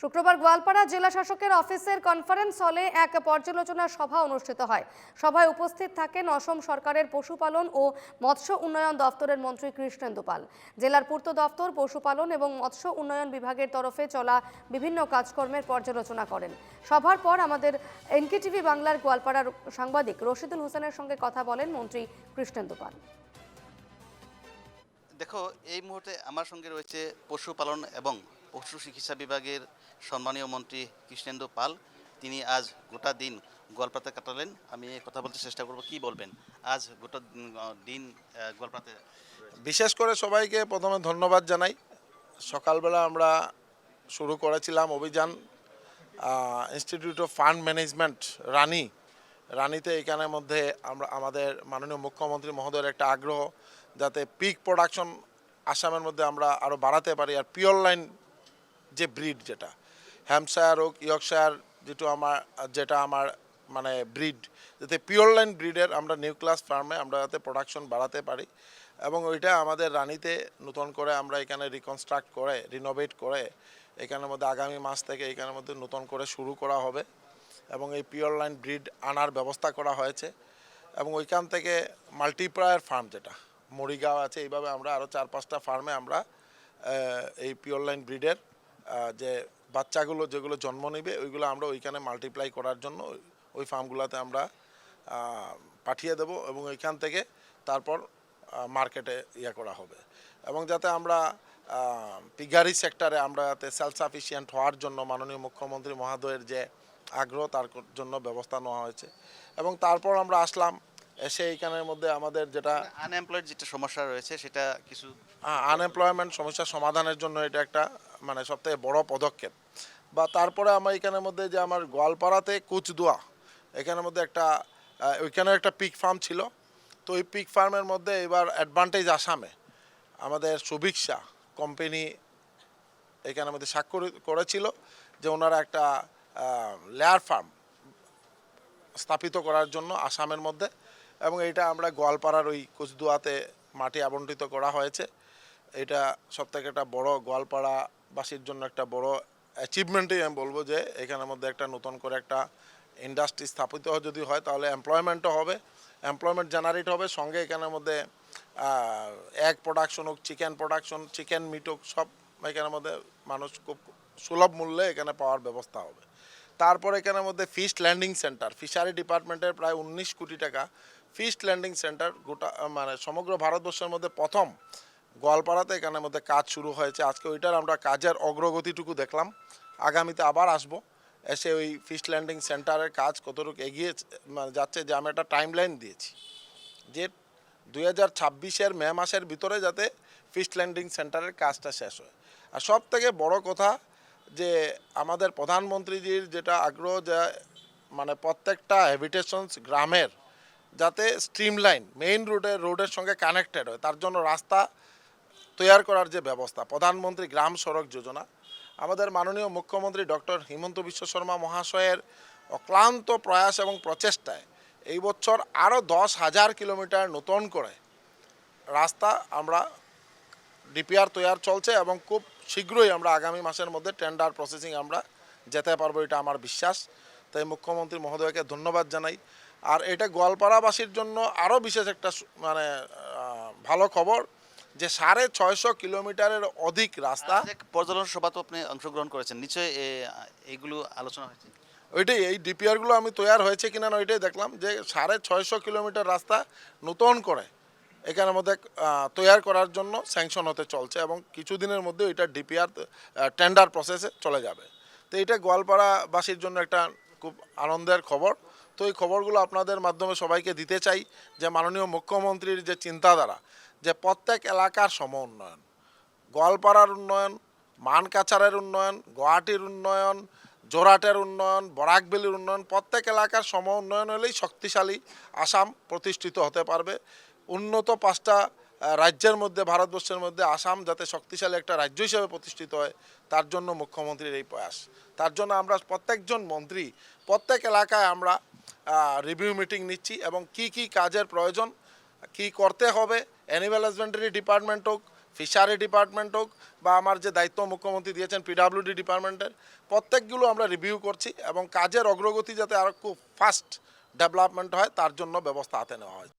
শুক্রবার গোয়ালপাড়া জেলা শাসকের অফিসের কনফারেন্স হলে এক পর্যালোচনা সভা অনুষ্ঠিত হয়। সভায় উপস্থিত থাকেন অসম সরকারের পশুপালন ও মৎস্য উন্নয়ন দপ্তরের মন্ত্রী কৃষ্ণেন্দু পাল। জেলার পূর্ত দপ্তর পশুপালন এবং মৎস্য উন্নয়ন বিভাগের তরফে চলা বিভিন্ন কাজকর্মের পর্যালোচনা করেন। সভার পর আমাদের এনকেটিভি বাংলার গোয়ালপাড়ার সাংবাদিক রশিদুল হোসেনের সঙ্গে কথা বলেন মন্ত্রী কৃষ্ণেন্দু পাল। দেখো, এই মুহূর্তে আমার সঙ্গে রয়েছে পশুপালন এবং পশু চিকিৎসা বিভাগের সম্মানীয় মন্ত্রী কৃষ্ণেন্দু পাল তিনি আজ গোটা দিন গোয়ালপাড়াতে কাটালেন। আমি কথা বলতে চেষ্টা করব কি বলবেন? আজ গোটা দিন, গোয়ালপাড়াতে বিশেষ করে সবাইকে প্রথমে ধন্যবাদ জানাই। সকালবেলা আমরা শুরু করেছিলাম অভিযান institute of fund management Rani. রানিতে এখানের মধ্যে আমরা আমাদের মাননীয় মুখ্যমন্ত্রী মহোদয়ের একটা আগ্রহ যাতে পিক প্রোডাকশন আসামের মধ্যে আমরা আরও বাড়াতে পারি আর পিওর লাইন যে ব্রিড যেটা। হ্যামশায়ার হোক ইয়কশায়ার যেটা আমার যেটা আমার মানে ব্রিড যাতে পিওর লাইন ব্রিডের আমরা নিউ ক্লাস ফার্মে আমরা যাতে প্রোডাকশন বাড়াতে পারি এবং ওইটা আমাদের রানীতে নতুন করে আমরা এখানে রিকনস্ট্রাক্ট করে রিনোভেট করে এখানের মধ্যে আগামী মাস থেকে এখানের মধ্যে নতুন করে শুরু করা হবে এবং এই পিওর লাইন ব্রিড আনার ব্যবস্থা করা হয়েছে এবং ওইখান থেকে মাল্টিপ্লায়ার ফার্ম যেটা, মরিগাঁও আছে, এইভাবে আমরা আরও চার পাঁচটা ফার্মে আমরা এই পিওর লাইন ব্রিডের যে বাচ্চাগুলো যেগুলো জন্ম নেবে ওইগুলো আমরা ওইখানে মাল্টিপ্লাই করার জন্য ওই- ফার্মগুলোতে আমরা পাঠিয়ে দেব এবং ওইখান থেকে তারপর মার্কেটে ইয়ে করা হবে। এবং যাতে আমরা পিগারি সেক্টরে আমরা যাতে সেলফ সাফিসিয়েন্ট হওয়ার জন্য মাননীয় মুখ্যমন্ত্রী মহাদয়ের যে আগ্রহ তার জন্য ব্যবস্থা নেওয়া হয়েছে। এবং তারপর আমরা আসলাম এসে এইখানের মধ্যে আমাদের যেটা আনএমপ্লয়েড যেটা সমস্যা রয়েছে সেটা কিছু আনএমপ্লয়মেন্ট সমস্যা সমাধানের জন্য এটা একটা মানে সবথেকে বড় পদক্ষেপ। বা তারপরে আমার এখানের মধ্যে যে আমার গোয়ালপাড়াতে কুচদুয়া, এখানের মধ্যে একটা ওইখানে একটা পিক ফার্ম ছিল। তো ওই পিক ফার্মের মধ্যে এবার অ্যাডভান্টেজ আসামে। আমাদের সুভিক্ষা কোম্পানি এখানের মধ্যে স্বাক্ষর করেছিল যে ওনারা একটা লেয়ার ফার্ম স্থাপিত করার জন্য আসামের মধ্যে। এবং এটা আমরা গোয়ালপাড়ার ওই কুচদুয়াতে মাটি আবন্টিত করা হয়েছে। এটা সবথেকে একটা বড় গোয়ালপাড়াবাসীর জন্য একটা বড় অ্যাচিভমেন্টই আমি বলব যে এখানের মধ্যে একটা নতুন করে একটা ইন্ডাস্ট্রি স্থাপিত যদি হয়, তাহলে এমপ্লয়মেন্টও হবে। এমপ্লয়মেন্ট জেনারেট হবে, সঙ্গে এখানের মধ্যে এগ প্রোডাকশন হোক চিকেন প্রোডাকশন চিকেন মিট হোক, সব এখানের মধ্যে মানুষ খুব সুলভ মূল্যে এখানে পাওয়ার ব্যবস্থা হবে। তারপর এখানের মধ্যে ফিশ ল্যান্ডিং সেন্টার ফিশারি ডিপার্টমেন্টের প্রায় উনিশ কোটি টাকা ফিশ ল্যান্ডিং সেন্টার গোটা মানে সমগ্র ভারতবর্ষের মধ্যে প্রথম গোয়ালপাড়াতে এখানের মধ্যে কাজ শুরু হয়েছে। আজকে ওইটার আমরা কাজের অগ্রগতিটুকু দেখলাম। আগামীতে আবার আসব। এসে ওই ফিশ ল্যান্ডিং সেন্টারের কাজ কতটুকু এগিয়ে মানে যাচ্ছে যে আমি একটা টাইম লাইন দিয়েছি। যে দুই হাজার ছাব্বিশের মে মাসের ভিতরে যাতে ফিশ ল্যান্ডিং সেন্টারের কাজটা শেষ হয়। আর সব থেকে বড় কথা যে আমাদের প্রধানমন্ত্রীজির যেটা আগ্রহ যে মানে প্রত্যেকটা হ্যাবিটেশনস গ্রামের যাতে স্ট্রিমলাইন মেইন রোডের রোডের সঙ্গে কানেক্টেড হয়, তার জন্য রাস্তা তৈয়ার করার যে ব্যবস্থা, প্রধানমন্ত্রী গ্রাম সড়ক যোজনা, আমাদের মাননীয় মুখ্যমন্ত্রী ডক্টর হিমন্ত বিশ্ব শর্মা মহাশয়ের অক্লান্ত প্রয়াস এবং প্রচেষ্টায় এই বছর আরও দশ হাজার কিলোমিটার নতুন করে রাস্তা আমরা ডিপিআর তৈয়ার চলছে এবং খুব শীঘ্রই আমরা আগামী মাসের মধ্যে টেন্ডার প্রসেসিং আমরা যেতে পারব, এটা আমার বিশ্বাস। তাই মুখ্যমন্ত্রী মহোদয়কে ধন্যবাদ জানাই। আর এটা গোয়ালপাড়াবাসীর জন্য আরও বিশেষ একটা মানে ভালো খবর। যে সাড়ে ছয়শো কিলোমিটারের অধিক রাস্তা। আজ এক পর্যালোচনা সভা তো আপনি অংশগ্রহণ করেছেন। নিশ্চয়ই এইগুলো আলোচনা হয়েছে। ওইটাই এই ডিপিআরগুলো আমি তৈয়ার হয়েছে কিনা না ওইটাই দেখলাম যে সাড়ে ছয়শো কিলোমিটার রাস্তা নতুন করে এখানের মধ্যে তৈয়ার করার জন্য স্যাংশন হতে চলছে এবং কিছুদিনের মধ্যে ওইটা ডিপিআর টেন্ডার প্রসেসে চলে যাবে। তো এটা গোয়ালপাড়াবাসীর জন্য একটা খুব আনন্দের খবর। তো এই খবরগুলো আপনাদের মাধ্যমে সবাইকে দিতে চাই যে মাননীয় মুখ্যমন্ত্রীর যে চিন্তাধারা যে প্রত্যেক এলাকার সম উন্নয়ন গোয়ালপাড়ার উন্নয়ন মানকাছারের উন্নয়ন, গুয়াহাটির উন্নয়ন জোরাটের উন্নয়ন, বরাকবেলির উন্নয়ন, প্রত্যেক এলাকার সম উন্নয়ন হলেই শক্তিশালী আসাম প্রতিষ্ঠিত হতে পারবে। উন্নত পাঁচটা রাজ্যের মধ্যে, ভারতবর্ষের মধ্যে আসাম যাতে শক্তিশালী একটা রাজ্য হিসেবে প্রতিষ্ঠিত হয়, তার জন্য মুখ্যমন্ত্রীর এই প্রয়াস। তার জন্য আমরা প্রত্যেকজন মন্ত্রী, প্রত্যেক এলাকায় আমরা রিভিউ মিটিং নিচ্ছি এবং কি কি কাজের প্রয়োজন কি করতে হবে? অ্যানিম্যাল হাজবেন্ডারি ডিপার্টমেন্ট হোক ফিশারি ডিপার্টমেন্ট হোক, বা আমার যে দায়িত্ব মুখ্যমন্ত্রী দিয়েছেন পিডাব্লিউডি ডিপার্টমেন্টের প্রত্যেকগুলো আমরা রিভিউ করছি এবং কাজের অগ্রগতি যাতে আরও খুব ফাস্ট ডেভেলপমেন্ট হয়, তার জন্য ব্যবস্থা হাতে নেওয়া হয়